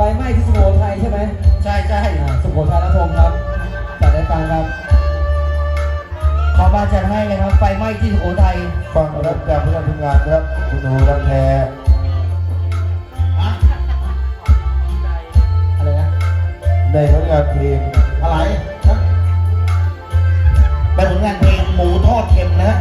ไฟไหม้ที่สุโขทัยใช่ไหมใช่ใช่อ่าสุโขทัยระทมครับจัดได้ฟังครับขอมาจัดให้เลยครับ ไฟไหม้ที่สุโขทัยฟังรับจากผู้นำทีมงานนะครับคุณหนูรักแท้อะไรนะในผลงานเพลงอะไรเป็นผลงานเพลงหมูทอดเค็มนะฮะ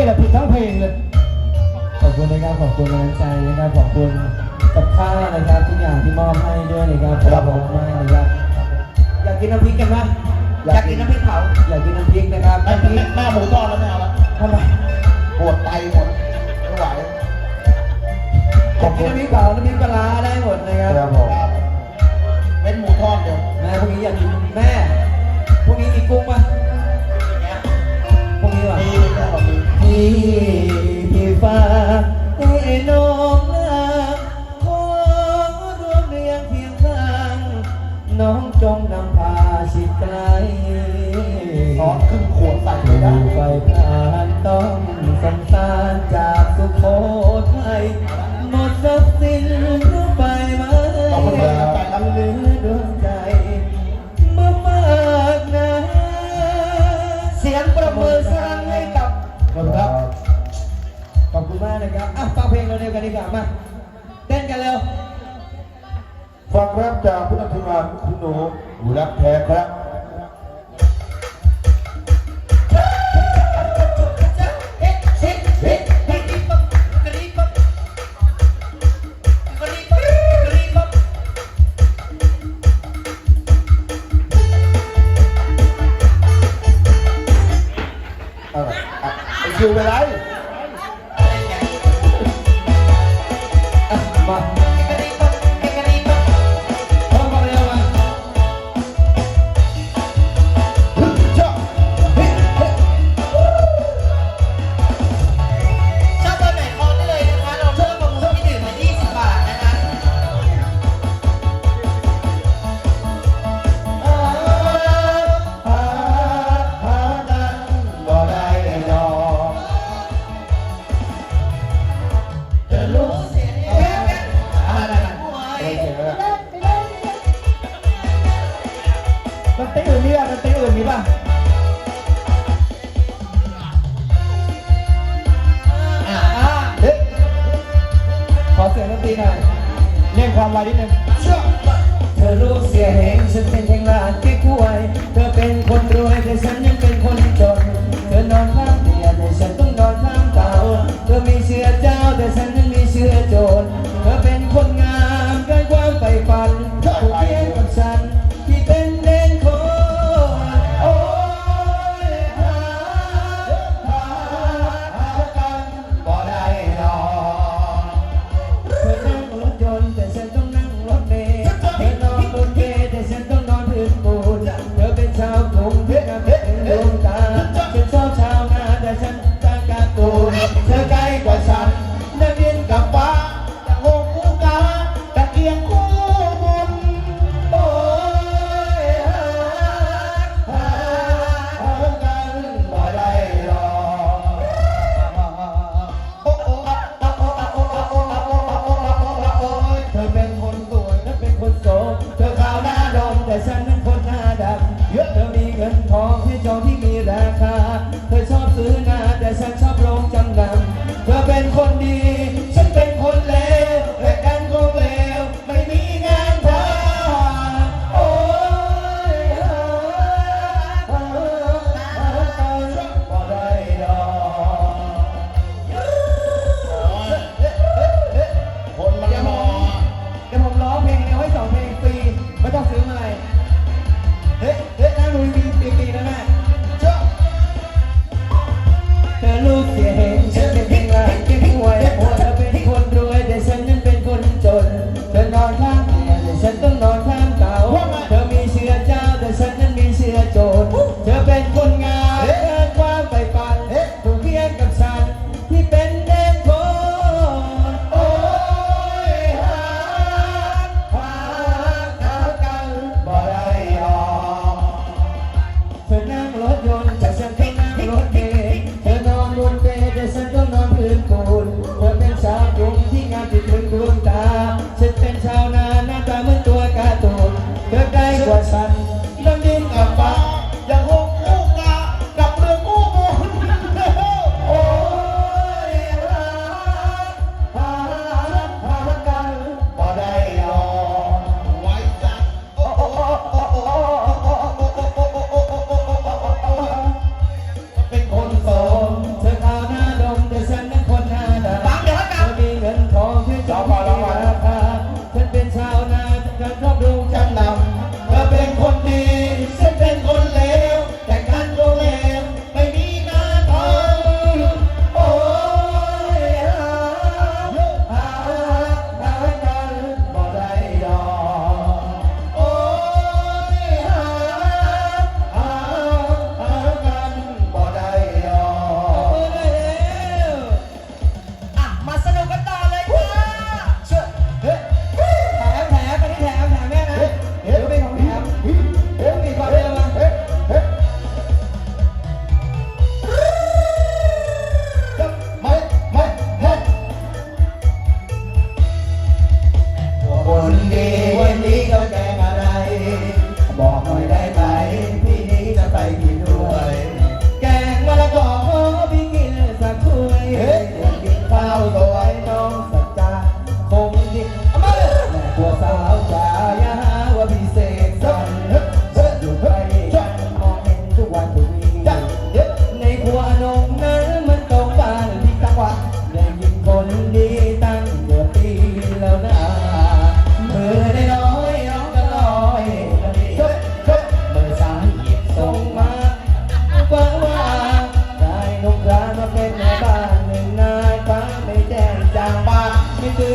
เพลงที่แหละผิดทั้งเพลงเลย ขอบคุณนะครับขอบคุณกำลังใจนะครับขอบคุณกับข้าวนะครับทุกอย่างที่มอบให้ด้วยนะครับขอบคุณมากนะครับอยากกินน้ำพริกกันไหมอยากกินน้ำพริกเผาอยากกินน้ำพริกนะครับไอ้น้ำพริกแม่หมูทอดแล้วไม่เอาละทำไมปวดไตหมดไม่ไหวอยากกินน้ำพริกเผาน้ำพริกปลาร้าได้หมดนะครับครับผมเว้นหมูทอดเดี๋ยวแม่พวกนี้อยากกินแม่พวกนี้มีกุ้งปะ นี้พี่พี่ฟ้าให้น้องนางขอร่วมเรียงเพียงข้าง น้องจงนำพาชิดไกลซอสครึ่งขวดใส่ไปดูได้ไฟผ่านต้องสงสารจากสุโขทัย เร อเคแล้วมันเต้นอื่นมีป่ะมันเต้นอื่นมีป่ะอ่าอะเฮ้ยขอเสียงดนตรีหน่อยเร่งความไวนิดนึงเธอลูกเสียเหงฉันเป็นเพียงหลานที่ป่วยเธอเป็นคนรวยแต่ฉันยังเป็นคนจน เธอนอนข้างเตียงแต่ฉันต้องนอนข้างเตาเธอมีเชื้อเจ้าแต่ฉัน องเพลงเอาไว้สองเพลงฟรีไม่ต้องซื้ออะไร เฮ้ยเฮ้ยน้าลุยฟรีฟรีนะแม่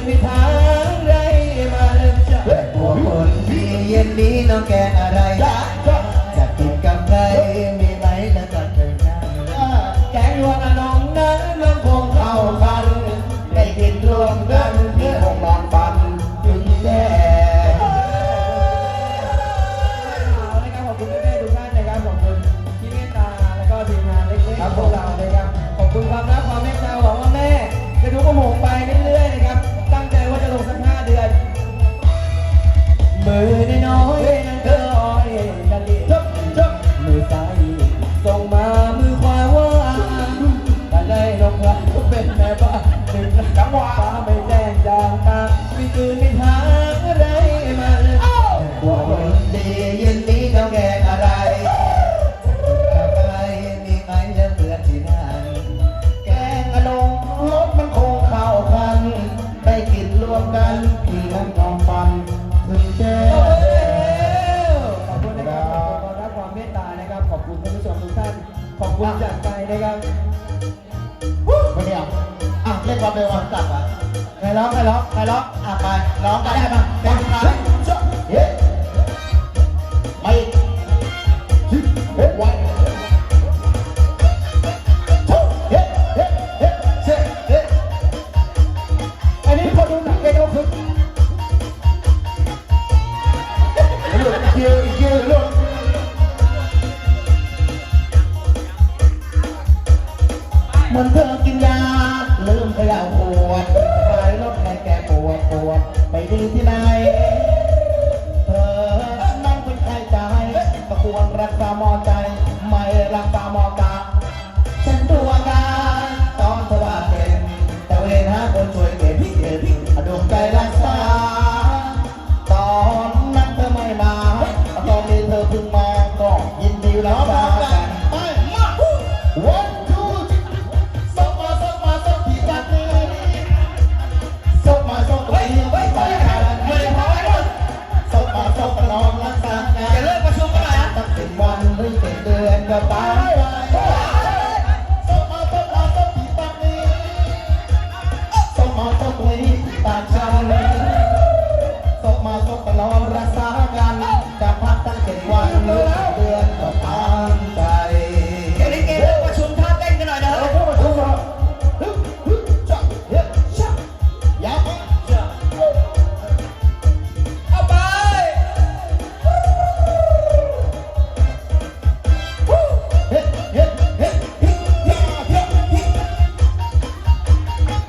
มีทางใดมาเลยจ้จเฮ้ยตัวคนมีเย็นนี้น้องแกงอะไรจ้ะจะกินกับใครมีไหมแล้วก็เธอได้แกงรวมน้องนั้นมังคงเข้ากัน ได้กินรวมกันที่คงมองปันถึงแย่ครับความรัก คุณจากใจนะครับวันนี้อะอะเล่นความเร็วควาจับอะใครร้องใครร้องใครร้องอะไปร้องไปได้ปะเป็นใคร มันเธอกินยาลืมไปแล้วปวดไปรถแดงแกปวดปวดไปดีที่ไหนเธอนั่งเป็นใคใจตะควรรักษามอใจ ไม่รักษามอกาฉันตัวการตอนสธว่าเป็นแต่เวรหาคนช่วยเก็บพี่เก็บอดวงใจรักษาตอนนั้นเธอไม่มาตอนนี้เธอเพิ่งมา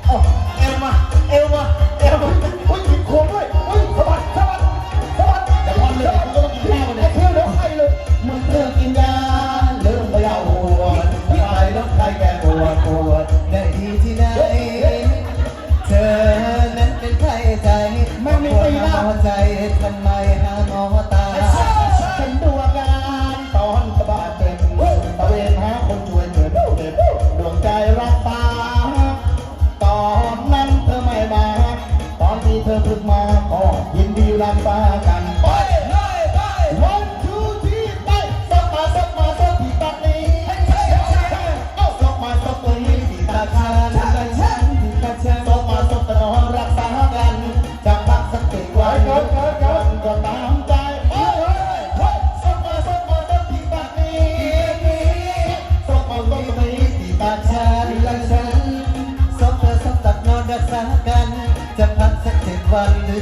哦。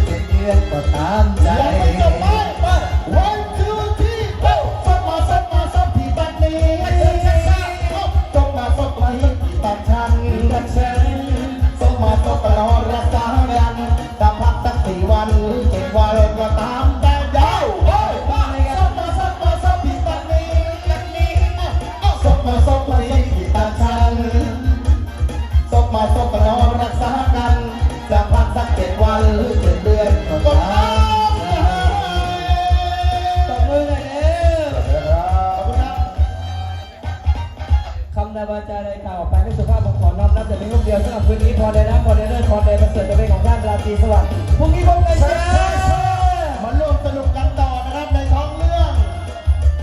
ถึงเดือนก็ตาม คืนนี้พอได้นะพอได้เลิศพอได้ประเสิริฐเป็นของท่านราตรีสวัสดิ์พรุ่งนี้พบกันจ้ามาร่วมสนุกกันต่อนะครับในท้องเรื่อง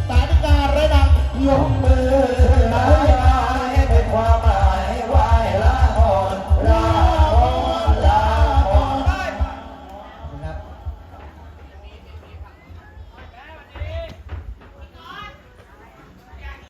สาธิการระดับยกมือ